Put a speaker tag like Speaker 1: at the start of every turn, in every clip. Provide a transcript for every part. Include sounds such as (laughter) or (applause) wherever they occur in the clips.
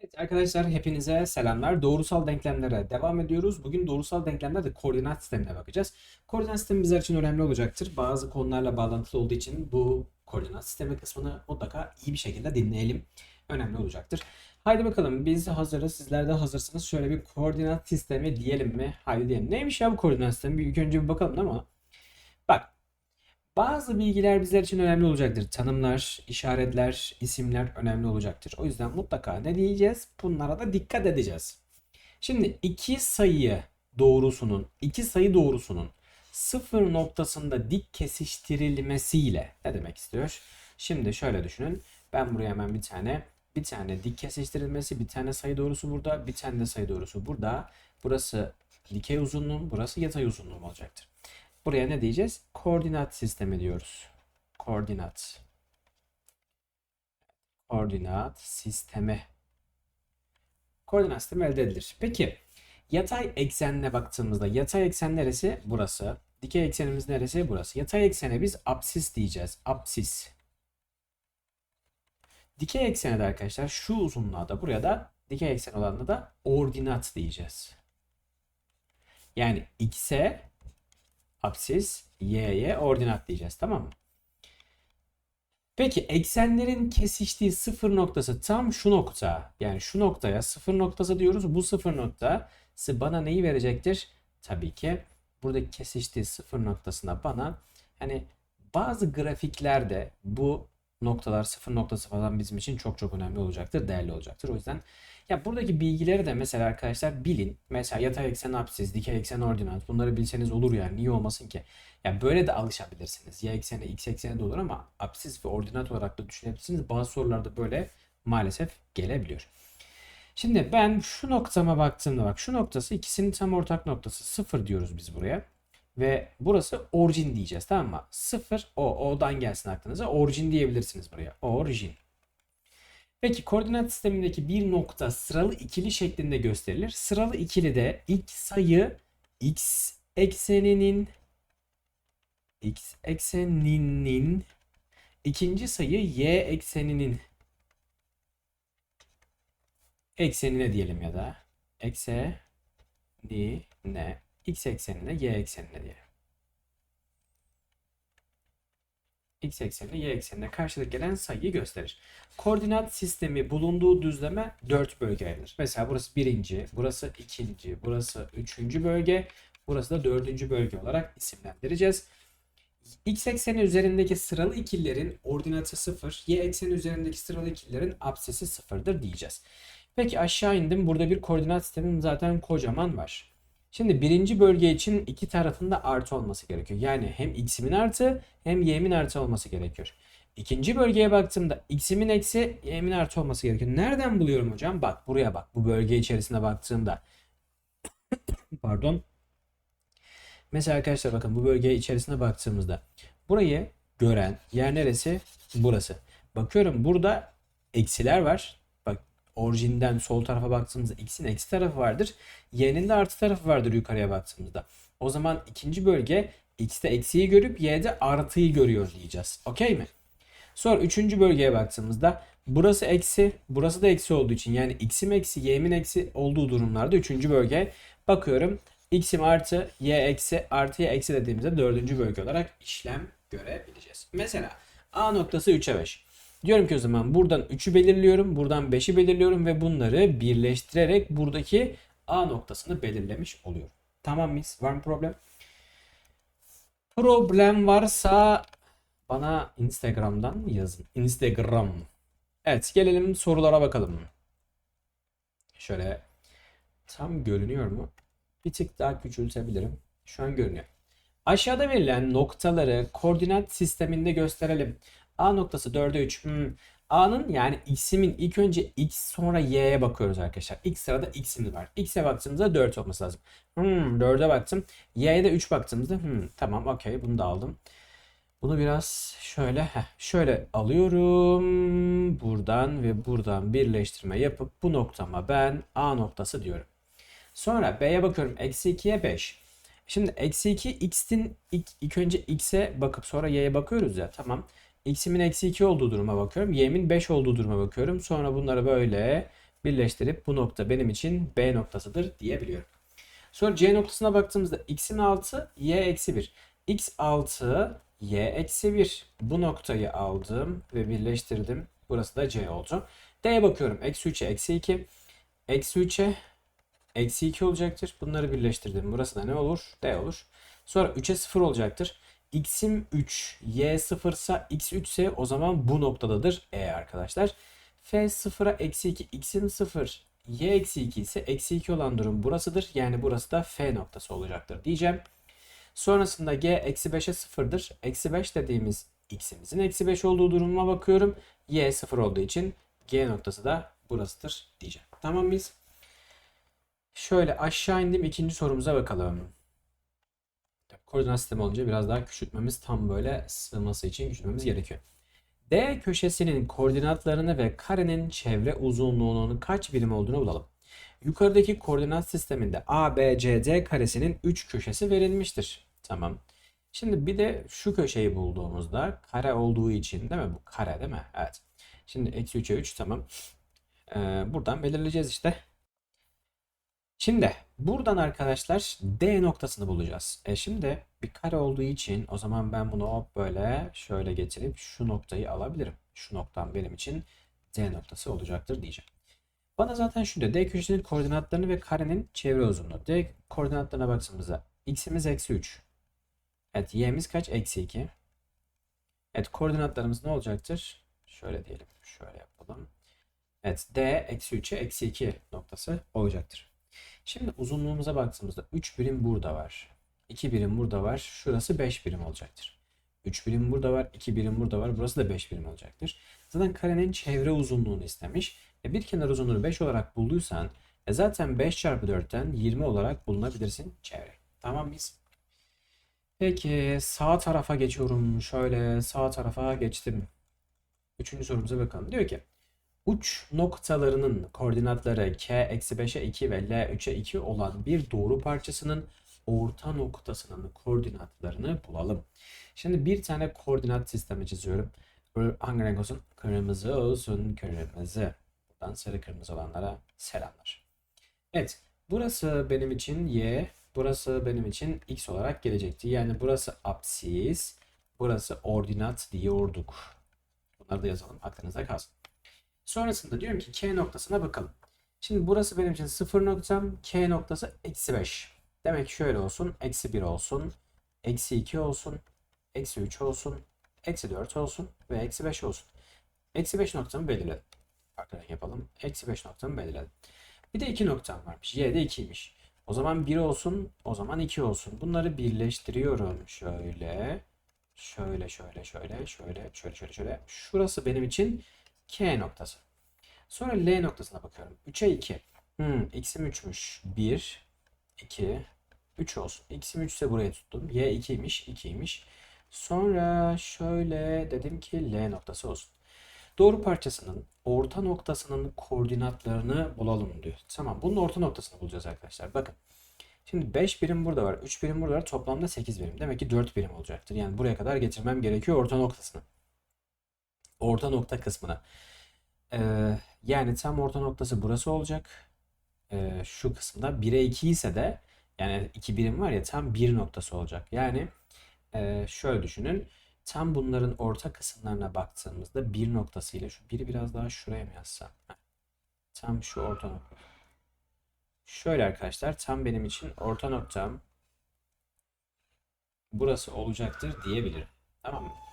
Speaker 1: Evet arkadaşlar hepinize selamlar. Doğrusal denklemlere devam ediyoruz. Bugün doğrusal denklemlerde koordinat sistemine bakacağız. Koordinat sistemi bizler için önemli olacaktır. Bazı konularla bağlantılı olduğu için bu koordinat sistemi kısmını mutlaka iyi bir şekilde dinleyelim. Önemli olacaktır. Haydi bakalım biz hazırız. Sizler de hazırsınız. Şöyle bir koordinat sistemi diyelim mi? Haydi diyelim. Neymiş ya bu koordinat sistemi? Bir ilk önce bir bakalım ama. Bazı bilgiler bizler için önemli olacaktır. Tanımlar, işaretler, isimler önemli olacaktır. O yüzden mutlaka ne diyeceğiz? Bunlara da dikkat edeceğiz. Şimdi iki sayı doğrusunun, iki sayı doğrusunun sıfır noktasında dik kesiştirilmesiyle ne demek istiyor? Şimdi şöyle düşünün. Ben buraya hemen bir tane bir tane dik kesiştirilmesi, bir tane sayı doğrusu burada, bir tane de sayı doğrusu burada. Burası dikey uzunluğum, burası yatay uzunluğum olacaktır. Buraya ne diyeceğiz? Koordinat sistemi diyoruz. Koordinat. Koordinat sistemi. Koordinat sistemi elde edilir. Peki yatay eksenine baktığımızda yatay eksen neresi? Burası. Dikey eksenimiz neresi? Burası. Yatay eksene biz apsis diyeceğiz. Apsis. Dikey eksene de arkadaşlar şu uzunluğa da buraya da dikey eksen olanına da ordinat diyeceğiz. Yani x'e apsis, y'ye ordinat diyeceğiz tamam mı? Peki eksenlerin kesiştiği sıfır noktası tam şu nokta. Yani şu noktaya sıfır noktası diyoruz. Bu sıfır noktası bana neyi verecektir? Tabii ki buradaki kesiştiği sıfır noktasına bana hani bazı grafiklerde bu noktalar sıfır noktası falan bizim için çok çok önemli olacaktır. Değerli olacaktır. O yüzden ya buradaki bilgileri de mesela arkadaşlar bilin. Mesela yatay eksen apsis, dikey eksen ordinat. Bunları bilseniz olur yani. Niye olmasın ki? Ya böyle de alışabilirsiniz. Y ekseni, x ekseni de olur ama apsis ve ordinat olarak da düşünebilirsiniz. Bazı sorularda böyle maalesef gelebiliyor. Şimdi ben şu noktama baktığımda bak şu noktası ikisinin tam ortak noktası. Sıfır diyoruz biz buraya. Ve burası orijin diyeceğiz tamam mı? Sıfır o. O'dan gelsin aklınıza. Orijin diyebilirsiniz buraya. Orijin. Peki koordinat sistemindeki bir nokta sıralı ikili şeklinde gösterilir. Sıralı ikili de ilk sayı x ekseninin x ekseninin ikinci sayı y ekseninin eksenine diyelim ya da eksenine x eksenine y eksenine diyelim. x eksenine y eksenine karşılık gelen sayıyı gösterir. Koordinat sistemi bulunduğu düzleme 4 bölge ayrılır. Mesela burası birinci, burası ikinci, burası üçüncü bölge, burası da dördüncü bölge olarak isimlendireceğiz. X ekseni üzerindeki sıralı ikililerin ordinatı 0, y ekseni üzerindeki sıralı ikililerin apsisi 0'dır diyeceğiz. Peki aşağı indim. Burada bir koordinat sistemim zaten kocaman var. Şimdi birinci bölge için iki tarafında artı olması gerekiyor. Yani hem x'imin artı hem y'min artı olması gerekiyor. İkinci bölgeye baktığımda x'imin eksi y'min artı olması gerekiyor. Nereden buluyorum hocam? Bak buraya bak. Bu bölge içerisinde baktığımda. (coughs) Pardon. Mesela arkadaşlar bakın bu bölge içerisine baktığımızda. Burayı gören yer neresi? Burası. Bakıyorum burada eksiler var orijinden sol tarafa baktığımızda x'in eksi tarafı vardır. Y'nin de artı tarafı vardır yukarıya baktığımızda. O zaman ikinci bölge x'te eksiyi görüp y'de artıyı görüyor diyeceğiz. Okey mi? Sonra üçüncü bölgeye baktığımızda burası eksi, burası da eksi olduğu için yani x'im eksi, y'min eksi olduğu durumlarda üçüncü bölge bakıyorum. x'im artı, y eksi, artıya eksi dediğimizde dördüncü bölge olarak işlem görebileceğiz. Mesela A noktası 3'e 5. Diyorum ki o zaman buradan 3'ü belirliyorum. Buradan 5'i belirliyorum ve bunları birleştirerek buradaki A noktasını belirlemiş oluyorum. Tamam mıyız? Var mı problem? Problem varsa bana Instagram'dan yazın. Instagram. Evet gelelim sorulara bakalım. Şöyle tam görünüyor mu? Bir tık daha küçültebilirim. Şu an görünüyor. Aşağıda verilen noktaları koordinat sisteminde gösterelim. A noktası 4'e 3. Hmm. A'nın yani x'imin ilk önce x sonra y'ye bakıyoruz arkadaşlar. X sırada x'imiz var. X'e baktığımızda 4 olması lazım. Hmm, 4'e baktım. Y'ye de 3 baktığımızda hmm, tamam okey bunu da aldım. Bunu biraz şöyle heh, şöyle alıyorum. Buradan ve buradan birleştirme yapıp bu noktama ben A noktası diyorum. Sonra B'ye bakıyorum. Eksi 2'ye 5. Şimdi eksi 2 x'in ilk, ilk önce x'e bakıp sonra y'ye bakıyoruz ya. Tamam x'imin eksi 2 olduğu duruma bakıyorum. Y'min 5 olduğu duruma bakıyorum. Sonra bunları böyle birleştirip bu nokta benim için B noktasıdır diyebiliyorum. Sonra C noktasına baktığımızda x'in 6, y eksi 1. x 6, y eksi 1. Bu noktayı aldım ve birleştirdim. Burası da C oldu. D'ye bakıyorum. Eksi 3'e eksi 2. Eksi 3'e eksi 2 olacaktır. Bunları birleştirdim. Burası da ne olur? D olur. Sonra 3'e 0 olacaktır. X'im 3, Y 0 ise X 3 ise o zaman bu noktadadır E arkadaşlar. F 0'a eksi 2, X'im 0, Y eksi 2 ise eksi 2 olan durum burasıdır. Yani burası da F noktası olacaktır diyeceğim. Sonrasında G eksi 5'e 0'dır. Eksi 5 dediğimiz X'imizin eksi 5 olduğu durumuma bakıyorum. Y 0 olduğu için G noktası da burasıdır diyeceğim. Tamam mıyız? Şöyle aşağı indim ikinci sorumuza bakalım. Koordinat sistemi olunca biraz daha küçültmemiz tam böyle sığması için küçültmemiz gerekiyor. D köşesinin koordinatlarını ve karenin çevre uzunluğunun kaç birim olduğunu bulalım. Yukarıdaki koordinat sisteminde A, B, C, D karesinin 3 köşesi verilmiştir. Tamam. Şimdi bir de şu köşeyi bulduğumuzda kare olduğu için değil mi? Bu kare değil mi? Evet. Şimdi eksi 3'e 3 tamam. Ee, buradan belirleyeceğiz işte. Şimdi buradan arkadaşlar D noktasını bulacağız. E şimdi bir kare olduğu için o zaman ben bunu hop böyle şöyle getirip şu noktayı alabilirim. Şu noktam benim için D noktası olacaktır diyeceğim. Bana zaten şu diyor. D köşesinin koordinatlarını ve karenin çevre uzunluğu. D koordinatlarına baktığımızda x'imiz eksi 3. Evet y'miz kaç? Eksi 2. Evet koordinatlarımız ne olacaktır? Şöyle diyelim. Şöyle yapalım. Evet d eksi 3'e eksi 2 noktası olacaktır. Şimdi uzunluğumuza baktığımızda 3 birim burada var. 2 birim burada var. Şurası 5 birim olacaktır. 3 birim burada var. 2 birim burada var. Burası da 5 birim olacaktır. Zaten karenin çevre uzunluğunu istemiş. E bir kenar uzunluğunu 5 olarak bulduysan e zaten 5 çarpı 4'ten 20 olarak bulunabilirsin çevre. Tamam mıyız? Peki sağ tarafa geçiyorum. Şöyle sağ tarafa geçtim. Üçüncü sorumuza bakalım. Diyor ki uç noktalarının koordinatları k eksi 5'e 2 ve l 3'e 2 olan bir doğru parçasının orta noktasının koordinatlarını bulalım. Şimdi bir tane koordinat sistemi çiziyorum. Hangi renk olsun? Kırmızı olsun. Kırmızı. Buradan sarı kırmızı olanlara selamlar. Evet. Burası benim için y. Burası benim için x olarak gelecekti. Yani burası apsis. Burası ordinat diyorduk. Bunları da yazalım. Aklınızda kalsın. Sonrasında diyorum ki k noktasına bakalım. Şimdi burası benim için 0 noktam. K noktası eksi 5. Demek şöyle olsun. Eksi 1 olsun. Eksi 2 olsun. Eksi 3 olsun. Eksi 4 olsun. Ve eksi 5 olsun. Eksi 5 noktamı belirledim. Arkadan yapalım. Eksi 5 noktamı belirledim. Bir de 2 noktam varmış. Y de 2'ymiş. O zaman 1 olsun. O zaman 2 olsun. Bunları birleştiriyorum. Şöyle. Şöyle şöyle şöyle şöyle şöyle şöyle şöyle. Şurası benim için K noktası. Sonra L noktasına bakıyorum. 3'e 2. Hmm, x'im 3'müş. 1, 2, 3 olsun. X'im 3 ise buraya tuttum. Y 2'ymiş, 2'ymiş. Sonra şöyle dedim ki L noktası olsun. Doğru parçasının orta noktasının koordinatlarını bulalım diyor. Tamam bunun orta noktasını bulacağız arkadaşlar. Bakın. Şimdi 5 birim burada var. 3 birim burada var. Toplamda 8 birim. Demek ki 4 birim olacaktır. Yani buraya kadar getirmem gerekiyor orta noktasını. Orta nokta kısmına. Ee, yani tam orta noktası burası olacak. Ee, şu kısımda 1'e 2 ise de yani 2 birim var ya tam 1 noktası olacak. Yani e, şöyle düşünün. Tam bunların orta kısımlarına baktığımızda bir noktasıyla şu biri biraz daha şuraya mı yazsam? Tam şu orta nokta. Şöyle arkadaşlar tam benim için orta noktam burası olacaktır diyebilirim. Tamam mı?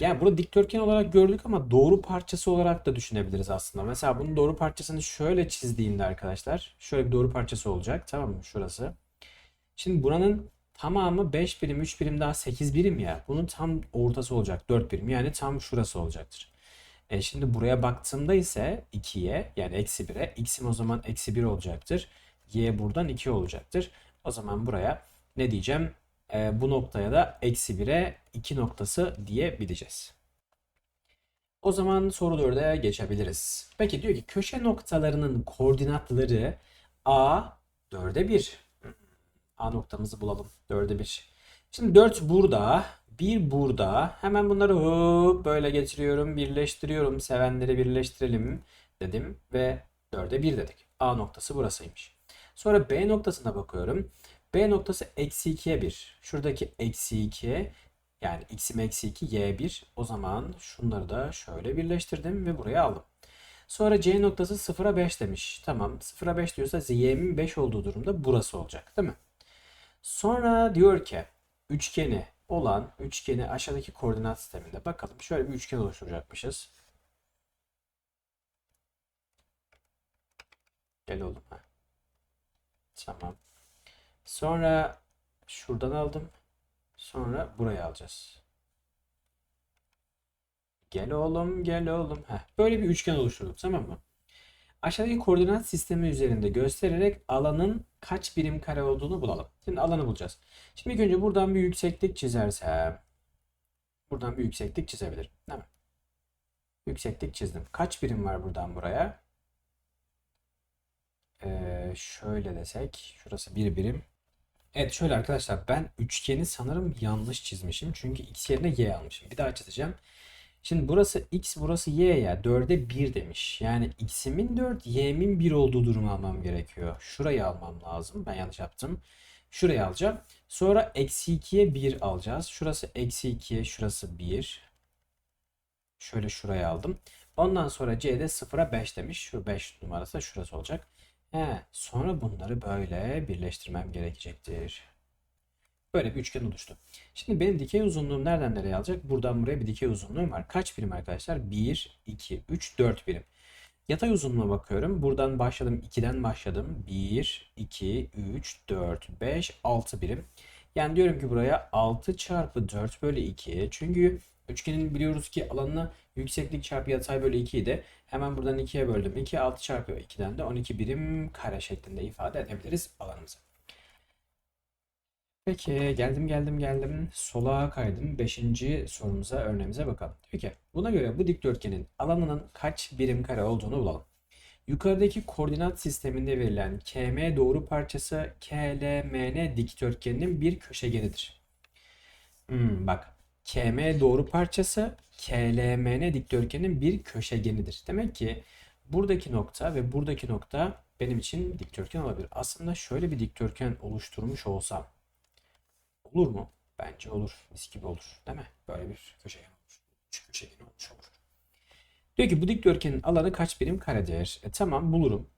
Speaker 1: Yani burada dikdörtgen olarak gördük ama doğru parçası olarak da düşünebiliriz aslında. Mesela bunun doğru parçasını şöyle çizdiğimde arkadaşlar şöyle bir doğru parçası olacak. Tamam mı? Şurası. Şimdi buranın tamamı 5 birim, 3 birim daha 8 birim ya. Bunun tam ortası olacak 4 birim. Yani tam şurası olacaktır. E şimdi buraya baktığımda ise 2'ye yani eksi 1'e x'im o zaman eksi 1 olacaktır. Y buradan 2 olacaktır. O zaman buraya ne diyeceğim? E, bu noktaya da eksi 1'e 2 noktası diyebileceğiz. O zaman soru 4'e geçebiliriz. Peki diyor ki köşe noktalarının koordinatları A 4'e 1. A noktamızı bulalım. 4'e 1. Şimdi 4 burada. 1 burada. Hemen bunları hop böyle getiriyorum. Birleştiriyorum. Sevenleri birleştirelim. dedim ve 4'e 1 dedik. A noktası burasıymış. Sonra B noktasına bakıyorum. B noktası eksi 2'ye 1. Şuradaki eksi 2 yani x'im eksi 2 y 1. O zaman şunları da şöyle birleştirdim ve buraya aldım. Sonra C noktası 0'a 5 demiş. Tamam 0'a 5 diyorsa y'min 5 olduğu durumda burası olacak değil mi? Sonra diyor ki üçgeni olan üçgeni aşağıdaki koordinat sisteminde bakalım. Şöyle bir üçgen oluşturacakmışız. Gel oğlum. Tamam. Sonra şuradan aldım. Sonra buraya alacağız. Gel oğlum, gel oğlum. Heh, böyle bir üçgen oluşturduk, tamam mı? Aşağıdaki koordinat sistemi üzerinde göstererek alanın kaç birim kare olduğunu bulalım. Şimdi alanı bulacağız. Şimdi ilk önce buradan bir yükseklik çizersem buradan bir yükseklik çizebilirim. Değil mi? Yükseklik çizdim. Kaç birim var buradan buraya? Ee, şöyle desek. Şurası bir birim. Evet şöyle arkadaşlar ben üçgeni sanırım yanlış çizmişim. Çünkü x yerine y almışım. Bir daha çizeceğim. Şimdi burası x burası y ya 4'e 1 demiş. Yani x'imin 4 y'min 1 olduğu durumu almam gerekiyor. Şurayı almam lazım. Ben yanlış yaptım. Şurayı alacağım. Sonra eksi 2'ye 1 alacağız. Şurası eksi 2 şurası 1. Şöyle şuraya aldım. Ondan sonra c'de 0'a 5 demiş. Şu 5 numarası şurası olacak. He, sonra bunları böyle birleştirmem gerekecektir. Böyle bir üçgen oluştu. Şimdi benim dikey uzunluğum nereden nereye alacak? Buradan buraya bir dikey uzunluğum var. Kaç birim arkadaşlar? 1, 2, 3, 4 birim. Yatay uzunluğuma bakıyorum. Buradan başladım. 2'den başladım. 1, 2, 3, 4, 5, 6 birim. Yani diyorum ki buraya 6 çarpı 4 bölü 2. Çünkü üçgenin biliyoruz ki alanına yükseklik çarpı yatay bölü 2 idi. Hemen buradan 2'ye böldüm. 2 6 çarpı 2'den de 12 birim kare şeklinde ifade edebiliriz alanımızı. Peki geldim geldim geldim sola kaydım. Beşinci sorumuza örneğimize bakalım. Peki buna göre bu dikdörtgenin alanının kaç birim kare olduğunu bulalım. Yukarıdaki koordinat sisteminde verilen KM doğru parçası KLMN dikdörtgeninin bir köşegenidir. Hmm, bak KM doğru parçası KLMN dikdörtgenin bir köşegenidir. Demek ki buradaki nokta ve buradaki nokta benim için dikdörtgen olabilir. Aslında şöyle bir dikdörtgen oluşturmuş olsam Olur mu? Bence olur. Mis gibi olur. Değil mi? Böyle bir köşegen olur. Üç köşegen olmuş olur. Diyor ki bu dikdörtgenin alanı kaç birim karedir? E, tamam bulurum.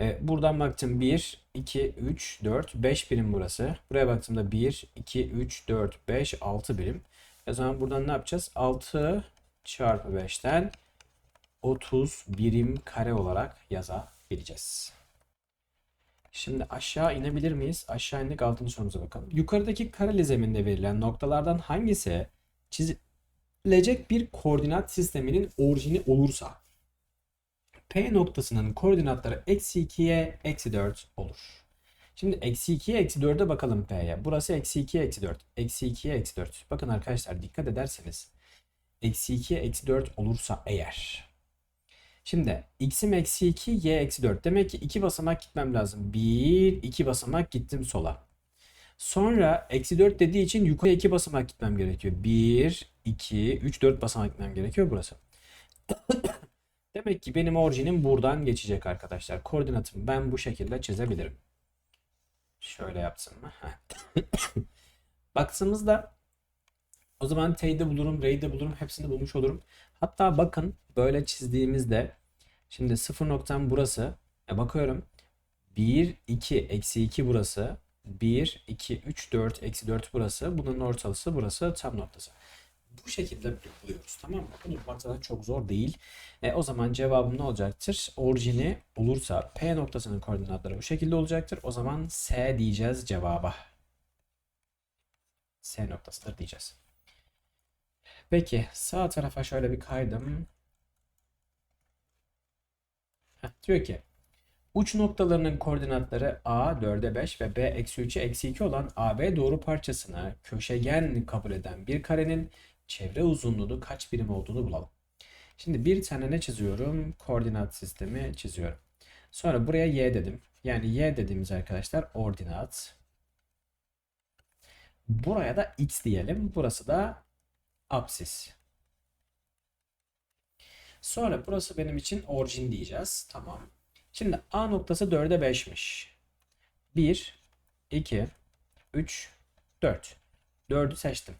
Speaker 1: E, buradan baktım 1, 2, 3, 4, 5 birim burası. Buraya baktığımda 1, 2, 3, 4, 5, 6 birim. O zaman buradan ne yapacağız? 6 çarpı 5'ten 30 birim kare olarak yazabileceğiz. Şimdi aşağı inebilir miyiz? Aşağı indik 6. sorumuza bakalım. Yukarıdaki kareli zeminde verilen noktalardan hangisi çizilecek bir koordinat sisteminin orijini olursa P noktasının koordinatları eksi 2'ye eksi 4 olur. Şimdi eksi 2'ye eksi 4'e bakalım P'ye. Burası eksi 2'ye eksi 4. Eksi 2'ye eksi 4. Bakın arkadaşlar dikkat ederseniz eksi 2'ye eksi 4 olursa eğer Şimdi x'im eksi 2, y eksi 4. Demek ki 2 basamak gitmem lazım. 1, 2 basamak gittim sola. Sonra eksi 4 dediği için yukarıya 2 basamak gitmem gerekiyor. 1, 2, 3, 4 basamak gitmem gerekiyor burası. Demek ki benim orijinim buradan geçecek arkadaşlar. Koordinatımı ben bu şekilde çizebilirim. Şöyle yapsın mı? (coughs) Baktığımızda o zaman t'yi bulurum, r'yi de bulurum, hepsini bulmuş olurum. Hatta bakın böyle çizdiğimizde şimdi sıfır noktam burası. E bakıyorum 1, 2, eksi 2 burası. 1, 2, 3, 4, eksi 4 burası. Bunun ortalısı burası tam noktası. Bu şekilde buluyoruz tamam mı? Bunu bulmak çok zor değil. E, o zaman cevabım ne olacaktır? Orijini bulursa P noktasının koordinatları bu şekilde olacaktır. O zaman S diyeceğiz cevaba. S noktasıdır diyeceğiz. Peki sağ tarafa şöyle bir kaydım. Heh, diyor ki uç noktalarının koordinatları A 4'e 5 ve B eksi 3'e eksi 2 olan AB doğru parçasına köşegen kabul eden bir karenin çevre uzunluğu kaç birim olduğunu bulalım. Şimdi bir tane ne çiziyorum? Koordinat sistemi çiziyorum. Sonra buraya y dedim. Yani y dediğimiz arkadaşlar ordinat. Buraya da x diyelim. Burası da apsis. Sonra burası benim için orijin diyeceğiz. Tamam. Şimdi A noktası 4'e 5'miş. 1, 2, 3, 4. 4'ü seçtim.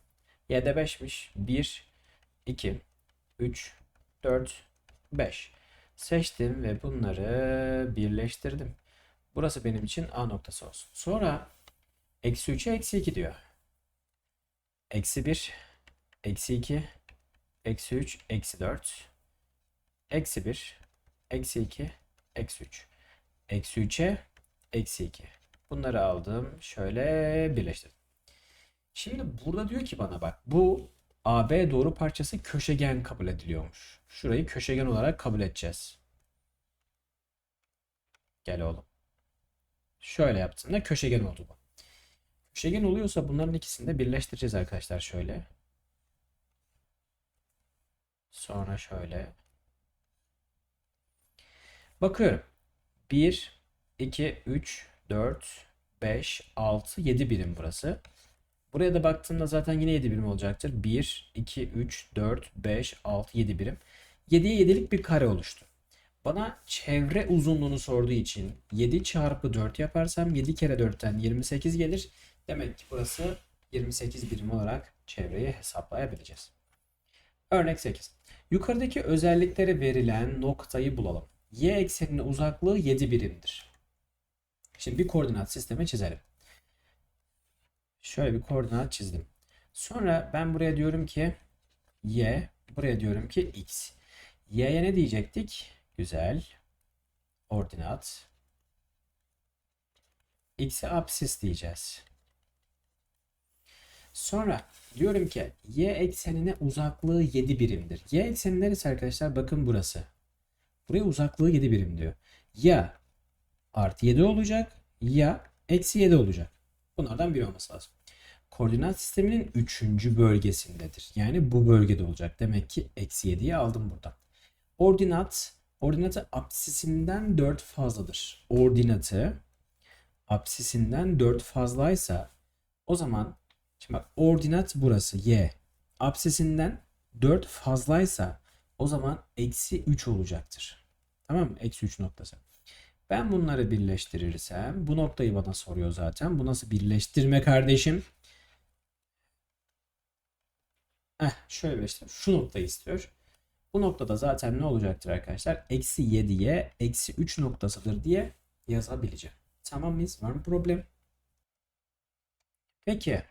Speaker 1: Y'de 5'miş. 1, 2, 3, 4, 5. Seçtim ve bunları birleştirdim. Burası benim için A noktası olsun. Sonra eksi 3'e eksi 2 diyor. Eksi 1, eksi 2, eksi 3, eksi 4, eksi 1, eksi 2, eksi 3. Eksi 3'e eksi 2. Bunları aldım. Şöyle birleştirdim. Şimdi burada diyor ki bana bak bu AB doğru parçası köşegen kabul ediliyormuş. Şurayı köşegen olarak kabul edeceğiz. Gel oğlum. Şöyle yaptığında köşegen oldu bu. Köşegen oluyorsa bunların ikisini de birleştireceğiz arkadaşlar şöyle. Sonra şöyle. Bakıyorum. 1, 2, 3, 4, 5, 6, 7 birim burası. Buraya da baktığımda zaten yine 7 birim olacaktır. 1, 2, 3, 4, 5, 6, 7 birim. 7'ye 7'lik bir kare oluştu. Bana çevre uzunluğunu sorduğu için 7 çarpı 4 yaparsam 7 kere 4'ten 28 gelir. Demek ki burası 28 birim olarak çevreyi hesaplayabileceğiz. Örnek 8. Yukarıdaki özellikleri verilen noktayı bulalım. Y ekseninin uzaklığı 7 birimdir. Şimdi bir koordinat sistemi çizelim. Şöyle bir koordinat çizdim. Sonra ben buraya diyorum ki y, buraya diyorum ki x. y'ye ne diyecektik? Güzel. Ordinat. x'e absis diyeceğiz. Sonra diyorum ki y eksenine uzaklığı 7 birimdir. Y ekseni neresi arkadaşlar? Bakın burası. Buraya uzaklığı 7 birim diyor. Ya artı 7 olacak ya eksi 7 olacak. Bunlardan biri olması lazım. Koordinat sisteminin 3. bölgesindedir. Yani bu bölgede olacak. Demek ki eksi 7'yi aldım buradan. Ordinat, ordinatı apsisinden 4 fazladır. Ordinatı apsisinden 4 fazlaysa o zaman şimdi bak ordinat burası y. Apsisinden 4 fazlaysa o zaman eksi 3 olacaktır. Tamam mı? Eksi 3 noktası. Ben bunları birleştirirsem bu noktayı bana soruyor zaten. Bu nasıl birleştirme kardeşim? Eh, şöyle birleştir. Şu noktayı istiyor. Bu noktada zaten ne olacaktır arkadaşlar? Eksi 7'ye eksi 3 noktasıdır diye yazabileceğim. Tamam mıyız? Var mı problem? Peki.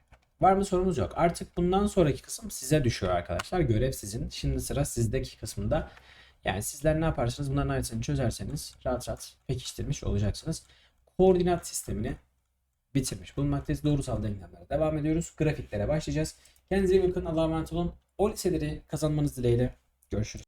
Speaker 1: Var mı sorumuz yok. Artık bundan sonraki kısım size düşüyor arkadaşlar. Görev sizin. Şimdi sıra sizdeki kısmında. Yani sizler ne yaparsınız? Bunların aynısını çözerseniz rahat rahat pekiştirmiş olacaksınız. Koordinat sistemini bitirmiş bulunmaktayız. Doğrusal denklemlere devam ediyoruz. Grafiklere başlayacağız. Kendinize iyi bakın. Allah'a emanet olun. O liseleri kazanmanız dileğiyle. Görüşürüz.